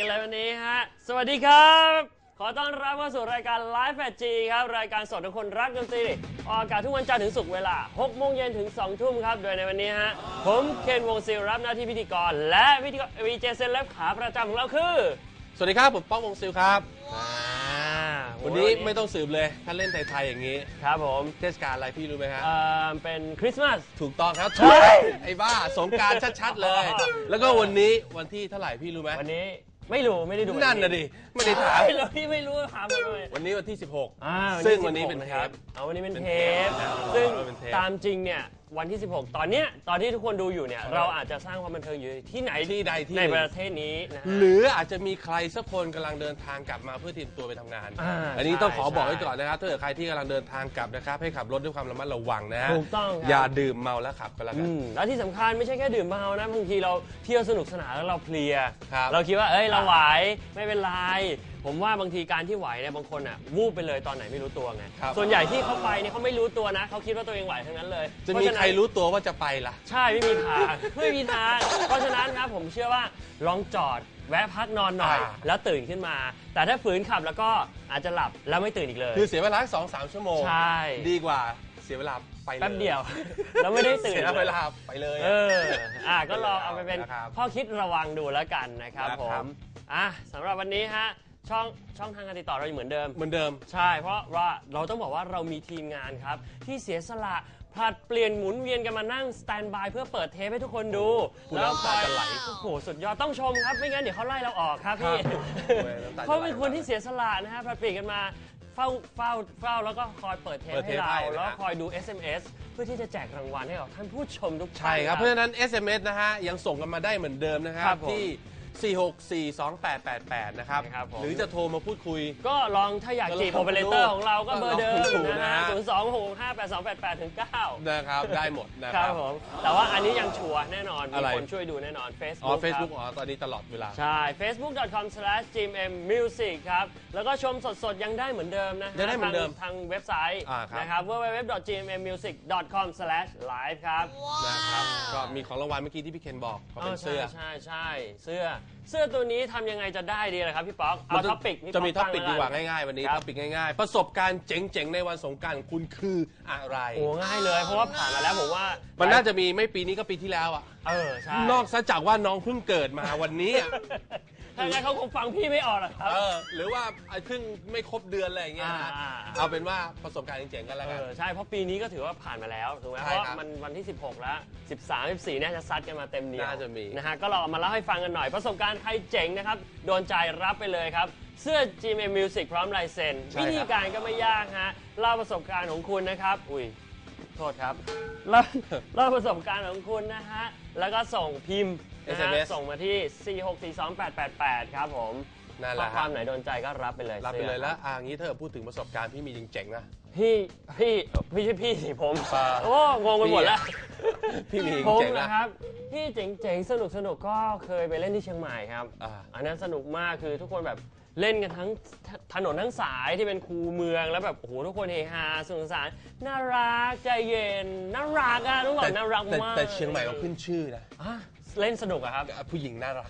ไทยๆกันเลยวันนี้ฮะ สวัสดีครับ ขอต้อนรับเข้าสู่รายการ Live 8 G ครับ รายการสดของคนรักดนตรีออกอากาศทุกวันจันทร์ถึงศุกร์เวลา6โมงเย็นถึง 2 ทุ่มครับ โดยในวันนี้ฮะ ผมเคนวงศิลป์รับหน้าที่พิธีกร และพิธีกรวีเจเซนและขาประจำของเราคือ สวัสดีครับ ผมป้องวงซิลครับอ่าวันนี้ไม่ต้องสืบเลยถ้าเล่นไทยๆอย่างนี้ ครับผมเทศกาลอะไรพี่รู้ไหมฮะ เอ่อเป็นคริสต์มาส ถูกต้องครับใช่ไอ้บ้าสงกรารชัดๆเลย แล้วก็วันนี้วันที่เท่าไหร่พี่รู้ไหมวันนี้ ไม่รู้ไม่ได้ดูนั่นนะดิไม่ได้ถามไม่รู้พี่ไม่รู้ถามมาเลยวันนี้วันที่อ่า16 ซึ่งวันนี้16เป็นเทะครัปบเอาวันนี้เป็นเป็นเทเทปปซึ่งเออเป็นเทปตามจริงเนี่ย วันที่ 16 ตอนเนี้ยตอนที่ทุกคนดูอยู่เนี่ยเราอาจจะสร้างความบันเทิงอยู่ที่ไหนที่ใดที่ในหนึ่ง ประเทศนี้นะฮะ หรืออาจจะมีใครสักคนกำลังเดินทางกลับมาเพื่อเตรียมตัวไปทำงาน อ่าอันนี้ต้องขอใช่บอกไว้ใช่ก่อนนะครับถ้าเกิดใครที่กำลังเดินทางกลับนะครับ ให้ขับรถด้วยความระมัดระวังนะฮะถูกต้องครับ อย่าดื่มเมาแล้วขับก็แล้วกัอืน มแล้วที่สำคัญไม่ใช่แค่ดื่มเมานะบางทีเราเที่ยวสนุกสนานแล้วเราเพลีย ครับเราคิดว่าเอ้ยเราไหวไม่เป็นไร ผมว่าบางทีการที่ไหวเนี่ยบางคนอะวูบไปเลยตอนไหนไม่รู้ตัวไงครับส่วนใหญ่ที่เขาไปเนี่ยเขาไม่รู้ตัวนะเขาคิดว่าตัวเองไหวทั้งนั้นเลยจะเพมีฉนั้น ใครรู้ตัวว่าจะไปล่ะ ใช่ไม่มีทาง ไม่มีทาง เพราะฉะนั้นครับผมเชื่อว่าลองจอดแวะพักนอนหน่อย อ่า แล้วตื่นขึ้นมา แต่ถ้าฝืนขับแล้วก็อาจจะหลับแล้วไม่ตื่นอีกเลย คือเสียเวลาสองสามชั่วโมง ใช่ ดีกว่าเสียเวลาไปลแป๊บเดียว แล้วไม่ได้ตื่นเสียเวลาไปเลยเอออะก็ลองเอาไปเป็นนะครับข้อคิดระวังดูแล้วกันนะครับนะผครับมอะสำหรับวันนี้ฮะ ช่องช่องทางการติดต่อเราอยู่เหมือนเดิม เหมือนเดิม ใช่ เพราะว่าเราต้องบอกว่าเรามีทีมงานครับ ที่เสียสละผลัดเปลี่ยนหมุนเวียนกันมานั่งสแตนบายเพื่อเปิดเทปให้ทุกคนดูพูดแล้วน้ำตาจะไหลโอ้โหสุดยอดต้องชมครับ ไม่งั้นเดี๋ยวเขาไล่เราออกครับพี่ครับโอ้ยน้ำตาจะไหล เขาเป็นคนที่เสียสละนะฮะผลัดเปลี่ยนกันมาเฝ้าเฝ้าเฝ้าแล้วก็คอยเปิดเทปเปิดให้เทปเราให้นะฮะ แล้วก็คอยดู SMS เพื่อที่จะแจกรางวัลให้กับท่านผู้ชมทุกท่าน ใช่ครับ เพราะฉะนั้น SMS นะฮะ ยังส่งกันมาได้เหมือนเดิมนะคครัรับบผมที่ 4642888 นะครับ ครับผม หรือจะโทรมาพูดคุย ก็ลองถ้าอยากจีบก็โอลองเปอเรเตอร์ของเราก็เบอร์เดิลองมดูนะนะฮะฮะ0 2 6 5 8 2 8 8ถึง9นะครับ ได้หมดนะคครัรับบ ผม แต่ว่าอันนี้ยังชัวร์แน่นอน มีอะไร คนช่วยดูแน่นอน Facebook อ๋อครับ Facebook อ๋อ ตอนนี้ตลอดเวลา ใช่ facebook.com/gmmusic ครับ แล้วก็ชมสดๆ ยังได้เหมือนเดิมนะฮะยังได้เหมือนเดิมทางทางเว็บไซต์อ่าครับ นะครับ www.gmmusic.com/live ครับนะครับ ก็มีของรางวัลเมื่อกี้ที่พี่เคนบอกเขาเป็นใช่เสื้อ ใช่ใช่เสื้อเสื้อตัวนี้ทำยังไงจะได้ดีล่ะครับพี่ป๊อกเอามันจะท็อปิกจะมีท็อปิกตั้ดีงกว่าแล้นง่ายๆ วันนี้ครับท็อปิกง่ายๆ ประสบการณ์เจ๋งๆ ในวันสงกรารของคุณคืออะไร โอ้ง่ายเลย เพราะว่าผ่านมาแล้วผมว่ามันน่าจะมีไม่ปีนี้ก็ปีที่แล้วอะ เออใช่ นอกซะจากว่าน้องเพิ่งเกิดมาวันนี้อะ ถ้างั้นเขาคงฟังพี่ไม่ออกหรอกครับ เออหรือว่าไอ้เพิ่งไม่ครบเดือนอะไรอย่างเงี้ยนะอ่า เอาเป็นว่าประสบการณ์เจ๋งๆกันแล้วเอกัน อใช่เพราะปีนี้ก็ถือว่าผ่านมาแล้วถูกไหมใช่เพราะครับมันวันที่ 16 แล้ว 13 14เนี่ยจะซัดกันมาเต็มเหนียวน่าจะมี นะฮะก็ลองเอามาเล่าให้ฟังกันหน่อยประสบการณ์ใครเจ๋งนะครับ โดนใจรับไปเลยครับ เสื้อ GM Music พร้อมลายเซ็นใช่วิครับธีการก็ไม่ยากฮะเล่าประสบการณ์ของคุณนะครับ อุ้ย โทษครับเล่า เล่าประสบการณ์ของคุณนะฮะ แล้วก็ส่งพิมพ์ นะฮะ SMS ส่งมาที่ 4642888 ครับผมนั่นแหข้อละคครัวาบมไหนโดนใจก็รับไปเลยรับไปเลยสื้อแล้วอ่างี้ถ้าเกิดพูดถึงประสบการณ์พี่มีจริงเจ๋งๆนะ พี่พี่พี่ใช่พี่สิผมเปล่าโอ้งงไปหมดแล้วพี่มีจผมริงๆนะนะครับพี่เจ๋งๆสนุกสนุกๆก็เคยไปเล่นที่เชียงใหม่ครับอ่าอันนั้นสนุกมากคือทุกคนแบบเล่นกันทั้งถถนนทั้งสายที่เป็นคูเมืองแล้วแบบโอ้โหทุกคนเฮฮาสนุกสนานน่ารักใจเย็นน่ารักอะต้องบอกแต่น่ารักแต่มากแต่เชียงใหม่เขาขึ้นชื่อนะ อะ เล่นสนุกอะครับ ผู้หญิงน่ารัก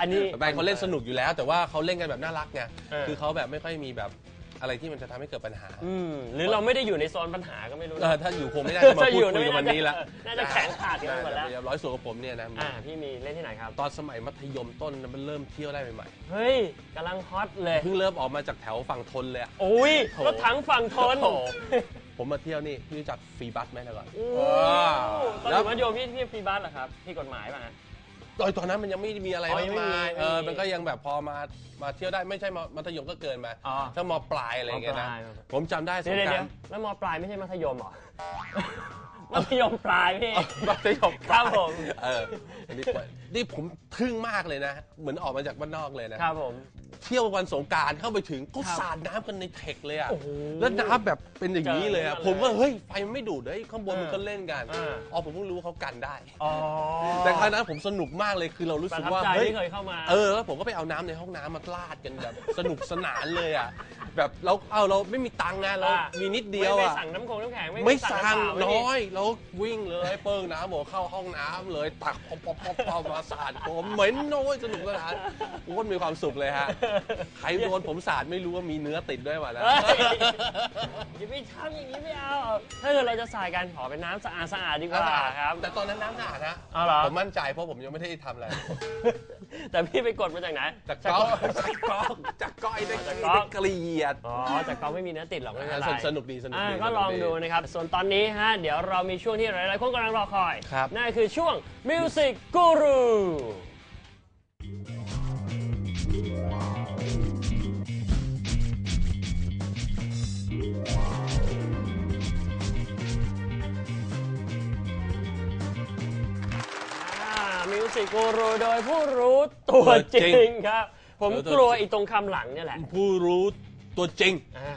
อันนี้ไปเขาเล่นสนุกอยู่แล้ว แต่ว่าเขาเล่นกันแบบน่ารักไงเออ คือเขาแบบไม่ค่อยมีแบบอะไรที่มันจะทำให้เกิดปัญหาอืมหรือเราไม่ได้อยู่ในโซนปัญหาก็ไม่รู้เอนะอถ้าอยู่คงไม่ได้จะมาพูดคุยกันวันนี้ละน่าจะแข็งขาดกันไปหมดแล้ว ร้อยส่วนกับผมเนี่ยนะอ่าพี่มีเล่นที่ไหนครับ ตอนสมัยมัธยมต้นนะมันเริ่มเที่ยวได้ใหม่เฮ้ยกำลังฮอตเลย ๆเพิ่งเริ่มออกมาจากแถวฝั่งทนเลยอะ โอ้ยโถ รถถังฝั่งทน โอ้โห ผมมาเที่ยวนี่พี่รู้จักฟรีบัสไหมนะก่อนโอ้เออตอนอยู่มัธยมพี่พี่ฟรีบัสเหรอครับพี่กฎหมายป่ะฮะ ตอนตอนนั้นมันยังไม่มีอะไรอ๋อมากยังไม่มายมีเออ ไม่มีมันก็ยังแบบพอมา มาเที่ยวได้ไม่ใช่มมัธยมก็เกินมา อ๋อถ้ามปลายอะไรอย่างเงี้ยนะ มปลาย ผมจำได้สเดี๋ยวงเดี๋ยวกราเดี๋ยรวแล้วมปลายไม่ใช่มัธยมเหรอ มัธยมปลายพี่มัธยมครับผม เอออันนี้นี่ผมทึ่งมากเลยนะ เหมือนออกมาจากบ้านนอกเลยนะ ครับผม เที่ยววันสงกรารเข้าไปถึงก็ครับสาดน้ำกันในเทคเลยอะโอ้โหแล้วน้ำแบบเป็นอย่างนี้เลยอะเจอผมว่าเฮ้ยไฟมันไม่ดูดเลยข้างบนอ่ามัมันก็เล่นกันอ่า อ๋อผมเพิ่งรู้ว่าเขากันได้ อ๋อแต่ครั้งนั้นผมสนุกมากเลยคือเรารู้ประสึกทับว่าใจเฮ้ย ที่เคยเข้ามาเออแล้วผมก็ไปเอาน้ำในห้องน้ำมาลาดกันแบบ สนุกสนานเลยอะแบบเราเอาเราไม่มีตังค์ไงเราอ่ามีนิดเดียวไม่อะไม่สั่งน้ำคงน้ำแข็งไม่ไม่สั่งำเปล่าน้อยเราวิ่งเลยเปิ้งน้ำบอกเข้าห้องน้ำเลยตักพอปพอปพอมาสาดผมเหม็นโน้ยสนุกสนานโอ้ยมีความสุขเลยฮะใครโดนผมสาดไม่รู้ว่ามีเนื้อติดด้วยวะนะเฮ้ยอย่าไปทำอย่างนี้ไม่เอา ถ้าเกิดเราจะสายกันขอเป็นน้ำสะอาดสะอาดดีกว่าครับ แต่ตอนนั้นน้ำสะอาดนะเอาเหรอ ผมมั่นใจเพราะผมยังไม่ได้ทำอะไร แต่พี่ไปกดมาจากไหนจากก๊อกจากก๊อกจากก้อยได้จากก๊อกเกลียด อ๋อ จากกองไม่มีเนื้อติดหรอกไม่เป็นไรสนุกสนุกดีสนุกอ่าดีก็ลองดูนะครับ ส่วนตอนนี้ฮะ เดี๋ยวเรามีช่วงที่หลายๆคนกำลังรอคอย ครับ นั่นคือช่วง Music Guru มิวสิกกูรูโดยผู้รู้ตัวจริงครับ ผมกลัวอีตรงคำหลังเนี่ยแหละ ผู้รู้ตัวจริง อ่า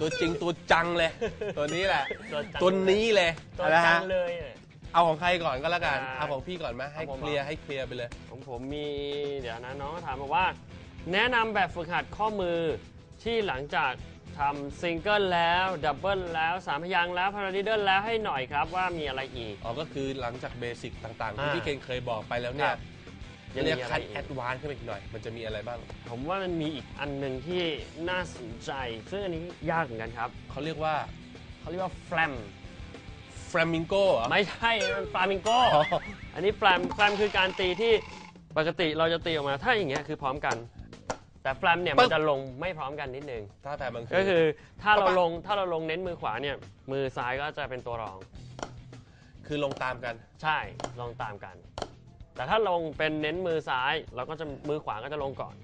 ตัวจริงตัวจังเลย ตัวนี้แหละ ตัวจัง ตัวนี้เลยตัวนะจัฮะงเลยเนี่ย เอาของใครก่อนก็แล้วกันอ่าเอาของพี่ก่อนไหมให้เอาผม เคลียร์เหรอให้เคลียร์ไปเลย ของผมมีเดี๋ยวนะน้องถามมาว่า แนะนำแบบฝึกหัดข้อมือที่หลังจาก ทำซิงเกิลแล้วดับเบิลแล้วสามพยางค์แล้วพาราดิเดิลแล้วให้หน่อยครับว่ามีอะไรอีก อ๋อก็คือหลังจากเบสิกต่างๆที่อ่าพี่เคนเคยบอกไปแล้วเนี่คยรับจะเรียกมีอะไรคัดอีก แอดวานซ์ขึ้นไปอีกหน่อย มันจะมีอะไรบ้าง ผมว่ามันมีอีกอันหนึ่งที่น่าสนใจ ซึ่งอันนี้ยากเหมือนกันครับเขาเรียกว่าเขาเรียกว่าแฟลมฟลามิงโกเหรอไม่ใช่มันฟลามิงโก อ๋ออันนี้แฟลมแฟลมคือการตีที่ปกติเราจะตีออกมาถ้าอย่างเงี้ยคือพร้อมกัน แต่แฟลมเนี่ยมันจะลงไม่พร้อมกันนิดนึง ถ้าแต่บางก็คือถ้าเราเข้าปะลงถ้าเราลงเน้นมือขวาเนี่ยมือซ้ายก็จะเป็นตัวรอง คือลงตามกัน ใช่ลงตามกัน แต่ถ้าลงเป็นเน้นมือซ้ายเราก็จะมือขวาก็จะลงก่อน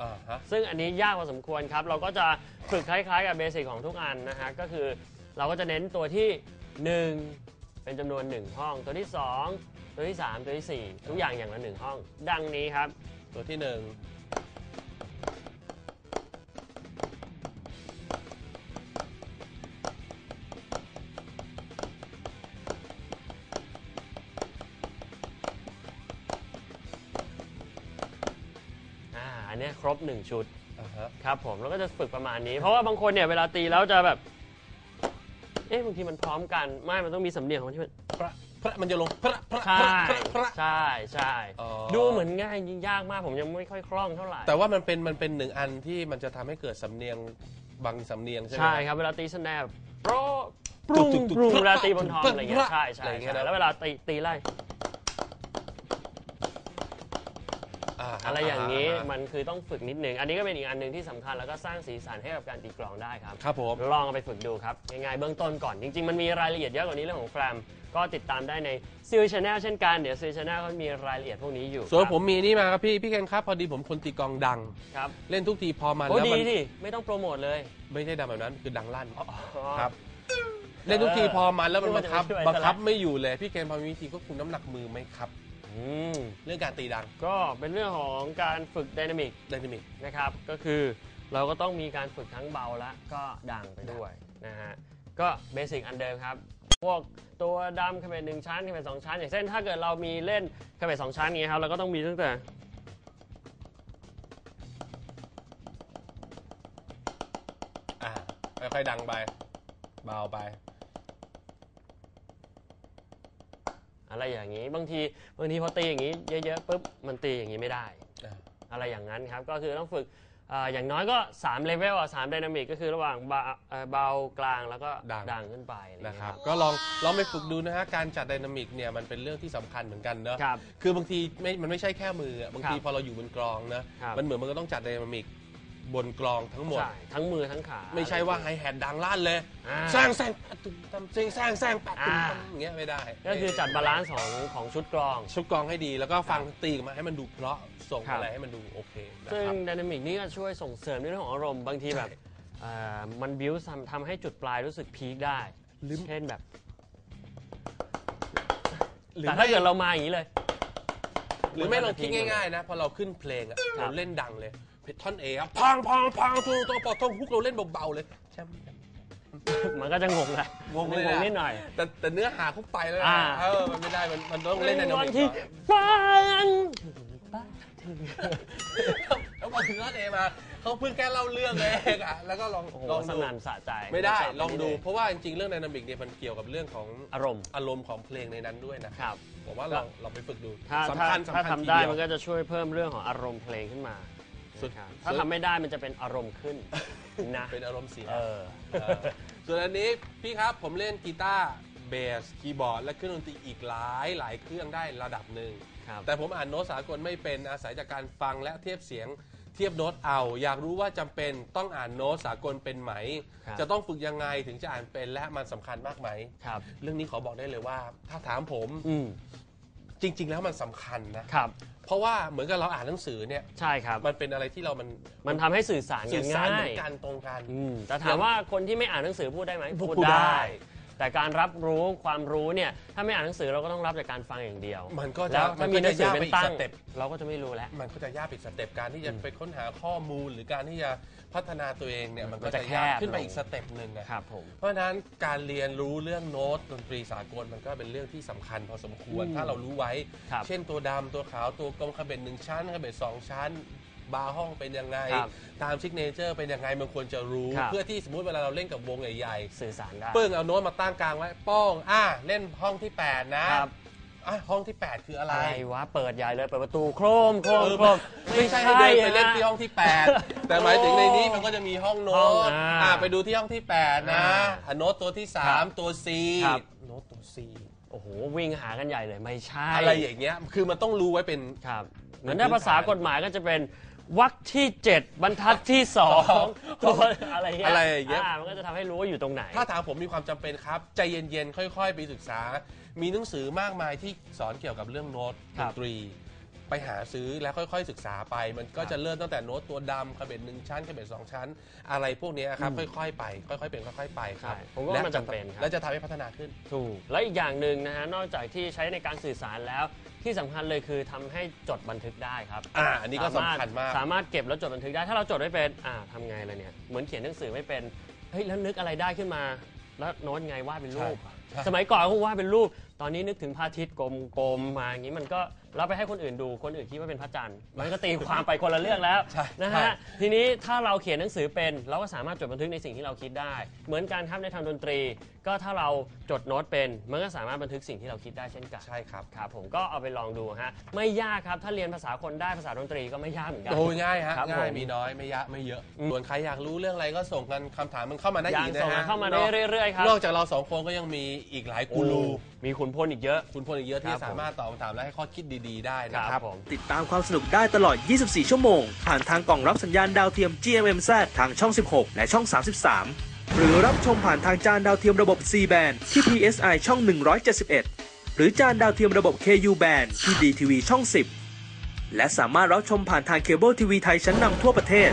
อ่าฮะ ซึ่งอันนี้ยากพอสมควรครับ เราก็จะฝึกคล้ายๆกับเบสิกของทุกอันนะฮะ ก็คือเราก็จะเน้นตัวที่1 เป็นจำนวน 1 ห้อง ตัวที่ 2 ตัวที่ 3 ตัวที่ 4 ทุกอย่างอย่างละ 1 ห้อง ดังนี้ครับ ตัวที่หนึ่งอ่าอันเนี้ยครบ1ชุด อ่าฮะ ครับผมแล้วก็จะฝึกประมาณนี้ เพราะว่าบางคนเนี่ยเวลาตีแล้วจะแบบ เอ๊ะบางทีมันพร้อมกันไม่มันต้องมีสำเนียงของมันที่มัน พระพระมันจะลงพระพระใช่พระพระใช่ใช่อ๋อ ดูเหมือนง่ายจริงยากมากผมยังไม่ค่อยคล่องเท่าไหร่ แต่ว่ามันเป็นมันเป็นหนึ่งอันที่มันจะทำให้เกิดสำเนียงบางสำเนียงใช่ไหม ใช่ครับเวลาตีสแนปโปรปรุงตุ๊กตุ๊กปรุงตุ๊กเวลาตีบนทอมอะไรเงี้ยใช่ใช่อะไรเงี้ยใช่นะ แล้วเวลาตีตีไล่ อะไรอย่างนี้ฮะมันคือต้องฝึกนิดนึง อันนี้ก็เป็นอีกอันหนึ่งที่สำคัญแล้วก็สร้างสีสันให้กับการตีกลองได้ครับ ครับผม ลองเอาไปฝึกดูครับง่ายๆเบื้องต้นก่อนจริง ๆ มันมีรายละเอียดเยอะกว่านี้เรื่องของแฟมก็ติดตามได้ในซิลชาแนลเช่นกันเดี๋ยวซิลชาแนลก็มีรายละเอียดพวกนี้อยู่ส่วนครับผมมีนี่มาครับพี่ พี่เคนครับพอดีผมคนตีกลองดัง ครับเล่นทุกทีพอมันโอ้แล้วดีมันดิไม่ต้องโปรโมทเลยไม่ใช่ดังแบบนั้นคือดังลั่นอ๋อครับ เล่นทุกทีพอมันแล้วมันบังคับไม่ว่าจะบังคับไม่ช่วยไม่อยู่เลยพี่เคนพอมีวิธีก็คุมน้ำหนักมือไหมครับ อืมเรื่องการตีดังก็เป็นเรื่องของการฝึกไดนามิกไดนามิกนะครับ ก็คือเราก็ต้องมีการฝึกทั้งเบาและก็ดังไปด้วยนะฮะ ก็เบสิกอันเดิมครับ พวกตัวดำขนาดหนึ่งชั้นขนาดสองชั้น อย่างเช่นถ้าเกิดเรามีเล่นขนาดสองชั้นอย่างเงี้ยครับเราก็ต้องมีตั้งแต่อ่าค่อยๆดังไป เบาไป อะไรอย่างนี้ บางทีบางทีพอตีอย่างนี้เยอะๆปุ๊บมันตีอย่างนี้ไม่ได้ อ่าอะไรอย่างนั้นครับ ก็คือต้องฝึกอ่าอย่างน้อยก็3เลเวลอะสามไดนามิกก็คือระหว่างเบาเอ่อเบากลางแล้วก็ดังดังขึ้นไปอะไรอย่างนะเงี้คยรับครับ ก็ลองลองไปฝึกดูนะฮะ การจัดไดนามิกเนี่ยมันเป็นเรื่องที่สำคัญเหมือนกันเนอะครับคือบางทีไม่มันไม่ใช่แค่มืออะบางทีครับพอเราอยู่บนกลองนะ ครับมันเหมือนมันก็ต้องจัดไดนามิก บนกลองทั้งหมด ใช่ทั้งมือทั้งขา ไม่ใช่ว่าไฮแฮทดังลั่นเลย อ่าสร้างแซงปะตุ้มตำเซงสร้างแซงปะตุ้มอ่า ตำอย่างเงี้ยไม่ได้ก็คือจัดบาลานซ์ของของชุดกลอง ชุดกลองให้ดีแล้วก็ฟังตีออกมาให้มันดูเพราะส่งครับ อะไรให้มันดูโอเคนะซึ่งครับ ไดนามิกนี่ก็ช่วยส่งเสริมในเรื่องของอารมณ์บางทีแบบใช่ เอ่อมันบิวทำทำให้จุดปลายรู้สึกพีคได้หรือเช่นแบบ หรือแต่ไม่ถ้าเกิดเรามาอย่างนี้เลย หรือไม่ลองคิดง่ายๆนะพอเราขึ้นเพลงอะครัเราบเล่นดังเลย เพท่อนเอครับพังพังพังตัวตัวปอดท่องฮุกเราเล่นเบาๆเลยแชมป์มันก็จะงงแหละงงเลยงนะงนิดหน่อย แต่แต่เนื้อหาเขาไปแล้วนะอ่าเออมันไม่ได้มันมันต้องเล่นในโนวัมิที่กฟันแล้วพอถึงท่อนเอมาเขาเพิ่งแค่เล่าเรื่องเองอะแล้วก็ลองโอ้โหลองสดูนั่นสะใจไม่ได้จับลองดูนิเพราะว่าจริงๆเรื่องไดนามิกเนี่ยมันเกี่ยวกับเรื่องของอารมณ์อารมณ์ของเพลงในนั้นด้วยนะครับผมว่าลองลองไปฝึกดูถ้าสำคัญถ้าสำคัญถ้าทีทำได้เดียวมันก็จะช่วยเพิ่มเรื่องของอารมณ์เพลงขึ้นมา สุดนะครับสุดถ้าทำไม่ได้มันจะเป็นอารมณ์ขึ้นนะเป็นอารมณ์เสียเออเออส่วนอันนี้พี่ครับผมเล่นกีตาร์เบสคีย์บอร์ด และเครื่องดนตรีอีกหลายหลายเครื่องได้ระดับหนึ่งครับแต่ผมอ่านโน้ตสากลไม่เป็นอาศัยจากการฟังและเทียบเสียงเทียบโน้ตเอา อยากรู้ว่าจำเป็นต้องอ่านโน้ตสากลเป็นไหมครับจะต้องฝึกยังไงถึงจะอ่านเป็นและมันสำคัญมากไหมครับ เรื่องนี้ขอบอกได้เลยว่า ถ้าถามผมอืม จริง ๆ แล้วมันสำคัญนะครับ เพราะว่าเหมือนกับเราอ่านหนังสือเนี่ยใช่ครับ มันเป็นอะไรที่เรามันมันทำให้สื่อสารสื่กัอนสารง่าเหมือยนกันตรงกันอืมแต่ถามว่าคนที่ไม่อ่านหนังสือพูดได้ไหมพูดได้ แต่การรับรู้ความรู้เนี่ยถ้าไม่อ่านหนังสือเราก็ต้องรับจากการฟังอย่างเดียวมันก็จะแล้วมัถ้านมีก็หนัจะงสือยากเป็ไปนอีกตั้สงเต็ป เราก็จะไม่รู้แล้ว มันก็จะยากอีกสเต็ปการที่จะไปค้นหาข้อมูล หรือการที่จะพัฒนาตัวเองเนี่ยมันก็มันจะจะยากแคบขึ้นไปลง อีกสเต็ปหนึ่งอะครับผม เพราะฉะนั้นการเรียนรู้เรื่องโน้ตดนตรีสากลมันก็เป็นเรื่องที่สำคัญพอสมควรอืมถ้าเรารู้ไว้ ครับ เช่นตัวดำตัวขาวตัวกลมขบเบ็ดหนึ่งชั้นขบเบ็ดสองชั้น บาร์ห้องเป็นยังไง ครับตามซิกเนเจอร์เป็นยังไงมันควรจะรู้ ครับ เพื่อที่สมมติเวลาเราเล่นกับวงใหญ่สื่อสารได้ ๆปึ้งเอาโน้ตมาตั้งกลางไว้ป้องอะเล่นห้องที่แปดนะครับ อะห้องที่ 8 คืออะไรอะไรวะเปิดใหญ่เลยเปิดประตูโครมโครมเออโครม ไม่ใช่ให้เดินไปเล่นที่ห้องที่ 8 แต่หมายถึงในนี้มันก็จะมีห้องโน้ห้องตอ่าอ่าไปดูที่ห้องที่ 8 นะอ่าอะโน้ตตัวที่ ครับ3 ตัว C ครับ โน้ตตัว C โอ้โหวิ่งหากันใหญ่เลยไม่ใช่อะไรอย่างเงี้ยคือมันต้องรู้ไว้เป็น ครับเหมือนถ้าภาษากฎหมายก็จะเป็น วรรคที่7บรรทัดที่2ตัวอะไรเงี้ยอะไรอย่างเงี้ย มันก็จะทำให้รู้ว่าอยู่ตรงไหน ถ้าถามผมมีความจำเป็นครับ ใจเย็นๆ ค่อยๆ ไปศึกษา มีหนังสือมากมายที่สอนเกี่ยวกับเรื่องโน้ตคดรันบตรี ไปหาซื้อแล้วค่อยๆศึกษาไป มันก็ครับจะเริ่มตั้งแต่โน้ตตัวดำขบเบ็ดหนึ่งชั้นขบเบ็ดสองชั้น อะไรพวกเนี้ยครับอืมค่อยๆไป ค่อยๆเป็นค่อยๆไปครับใช่ผมว่ามันจำเป็นครับ และจะทำให้พัฒนาขึ้น ถูก และอีกอย่างหนึ่งนะฮะนอกจากที่ใช้ในการสื่อสารแล้วที่สำคัญเลยคือทำให้จดบันทึกได้ครับอ่าอันนี้ก็สำคัญมาก สามารถเก็บแล้วจดบันทึกได้ ถ้าเราจดไม่เป็นอ่าทำไงล่ะเนี่ยเหมือนเขียนหนังสือไม่เป็นเฮ้ยแล้วนึกอะไรได้ขึ้นมา แล้วโน้ตไงวาดเป็นรูป ใช่ สมัยก่อนเขาวาดเป็นรูป ตอนนี้นึกถึงพระอาทิตย์กลมๆมาอย่างนี้มันก็ เราไปให้คนอื่นดูคนอื่นคิดว่าเป็นพระจันทร์มันก็ตีความไปคนละเรื่องแล้วใช่นะใช่ฮะทีนี้ถ้าเราเขียนหนังสือเป็น เราก็สามารถจดบันทึกในสิ่งที่เราคิดได้ เหมือนการครับในทางดนตรี ก็ถ้าเราจดโน้ตเป็น มันก็สามารถบันทึกสิ่งที่เราคิดได้เช่นกันใช่ครับครับผมก็เอาไปลองดูฮะไม่ยากครับถ้าเรียนภาษาคนได้ภาษาดนตรีก็ไม่ยากเหมือนกันโอ้ยง่ายฮะครับง่ายผมมีน้อยไม่ยะไม่เยอะอืมส่วนใครอยากรู้เรื่องอะไรก็ส่งกันคำถามมันเข้ามาได้อย่าอีงกนะส่งฮะกันเข้ามาได้เรื่อยๆครับนอกจากเราสองคนก็ยังมีอีกหลายกูรู มีขุนพลอีกเยอะ คุณพลอีกเยอะคที่รับผมสามารถตอบคำถามและให้ข้อคิดดีๆได้คนะครัรับบผม ติดตามความสนุกได้ตลอด 24 ชั่วโมง ผ่านทางกล่องรับสัญญาณดาวเทียม GMMZ ทางช่อง 16 และช่อง 33 หรือรับชมผ่านทางจานดาวเทียมระบบ C band ที่ PSI ช่อง 171 หรือจานดาวเทียมระบบ KU band ที่ DTV ช่อง 10 และสามารถรับชมผ่านทางเคเบิลทีวีไทยชั้นนำทั่วประเทศ